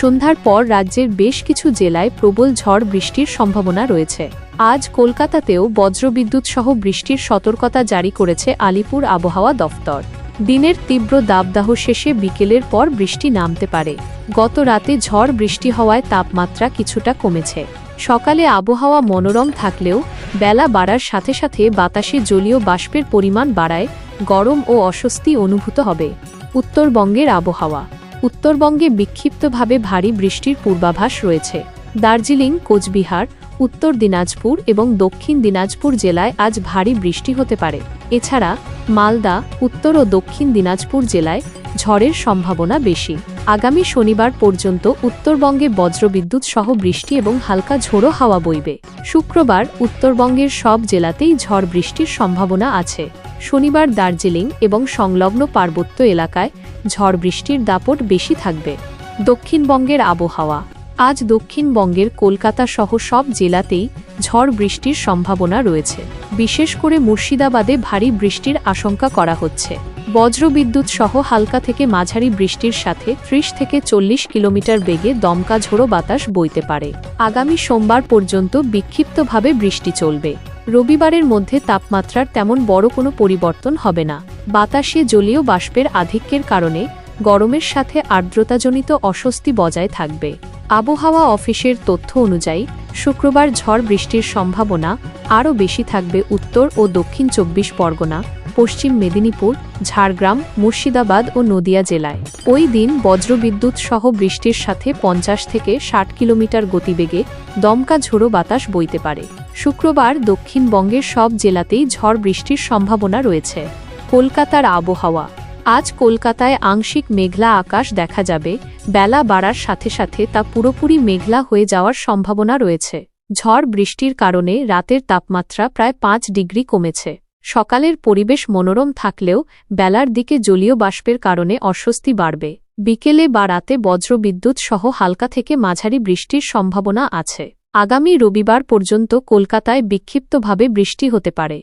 সন্ধ্যার পর রাজ্যের বেশ কিছু জেলায় প্রবল ঝড় বৃষ্টির সম্ভাবনা রয়েছে। আজ কলকাতাতেও বজ্রবিদ্যুৎ সহ বৃষ্টির সতর্কতা জারি করেছে আলিপুর আবহাওয়া দফতর। দিনের তীব্র দাবদাহ শেষে বিকেলের পর বৃষ্টি নামতে পারে। গত রাতে ঝড় বৃষ্টি হওয়ায় তাপমাত্রা কিছুটা কমেছে। সকালে আবহাওয়া মনোরম থাকলেও বেলা বাড়ার সাথে সাথে বাতাসে জলীয় বাষ্পের পরিমাণ বাড়ায়, গরম ও অস্বস্তি অনুভূত হবে। উত্তরবঙ্গের আবহাওয়া উত্তরবঙ্গে বিক্ষিপ্তভাবে ভারী বৃষ্টির পূর্বাভাস রয়েছে। দার্জিলিং, কোচবিহার, উত্তর দিনাজপুর এবং দক্ষিণ দিনাজপুর জেলায় আজ ভারী বৃষ্টি হতে পারে। এছাড়া মালদা, উত্তর ও দক্ষিণ দিনাজপুর জেলায় ঝড়ের সম্ভাবনা বেশি। আগামী শনিবার পর্যন্ত উত্তরবঙ্গে বজ্রবিদ্যুৎ সহ বৃষ্টি এবং হালকা ঝোড়ো হাওয়া বইবে। শুক্রবার উত্তরবঙ্গের সব জেলাতেই ঝড় বৃষ্টির সম্ভাবনা আছে। শনিবার দার্জিলিং এবং সংলগ্ন পার্বত্য এলাকায় ঝড় বৃষ্টির দাপট বেশি থাকবে। দক্ষিণবঙ্গের আবহাওয়া। আজ দক্ষিণবঙ্গের কলকাতা সহ সব জেলাতেই ঝড় বৃষ্টির সম্ভাবনা রয়েছে। বিশেষ করে মুর্শিদাবাদে ভারী বৃষ্টির আশঙ্কা করা হচ্ছে। বজ্রবিদ্যুৎ সহ হালকা থেকে মাঝারি বৃষ্টির সাথে ত্রিশ থেকে চল্লিশ কিলোমিটার বেগে দমকা ঝোড়ো বাতাস বইতে পারে। আগামী সোমবার পর্যন্ত বিক্ষিপ্তভাবে বৃষ্টি চলবে। রবিবারের মধ্যে তাপমাত্রার তেমন বড় কোনো পরিবর্তন হবে না। বাতাসে জলীয় বাষ্পের আধিক্যের কারণে গরমের সাথে আর্দ্রতাজনিত অস্বস্তি বজায় থাকবে। আবহাওয়া অফিসের তথ্য অনুযায়ী, শুক্রবার ঝড় বৃষ্টির সম্ভাবনা আরও বেশি থাকবে উত্তর ও দক্ষিণ চব্বিশ পরগনা, পশ্চিম মেদিনীপুর, ঝাড়গ্রাম, মুর্শিদাবাদ ও নদিয়া জেলায়। ওই দিন বজ্রবিদ্যুৎ সহ বৃষ্টির সাথে পঞ্চাশ থেকে ষাট কিলোমিটার গতিবেগে দমকা ঝোড়ো বাতাস বইতে পারে। শুক্রবার দক্ষিণবঙ্গের সব জেলাতেই ঝড় বৃষ্টির সম্ভাবনা রয়েছে। কলকাতার আবহাওয়া। আজ কলকাতায় আংশিক মেঘলা আকাশ দেখা যাবে। বেলা বাড়ার সাথে সাথে তা পুরোপুরি মেঘলা হয়ে যাওয়ার সম্ভাবনা রয়েছে। ঝড় বৃষ্টির কারণে রাতের তাপমাত্রা প্রায় পাঁচ ডিগ্রি কমেছে। সকালের পরিবেশ মনোরম থাকলেও বেলার দিকে জলীয় বাষ্পের কারণে অস্বস্তি বাড়বে। বিকেলে বা রাতে বজ্রবিদ্যুৎ সহ হালকা থেকে মাঝারি বৃষ্টির সম্ভাবনা আছে। আগামী রবিবার পর্যন্ত কলকাতায় বিক্ষিপ্তভাবে বৃষ্টি হতে পারে।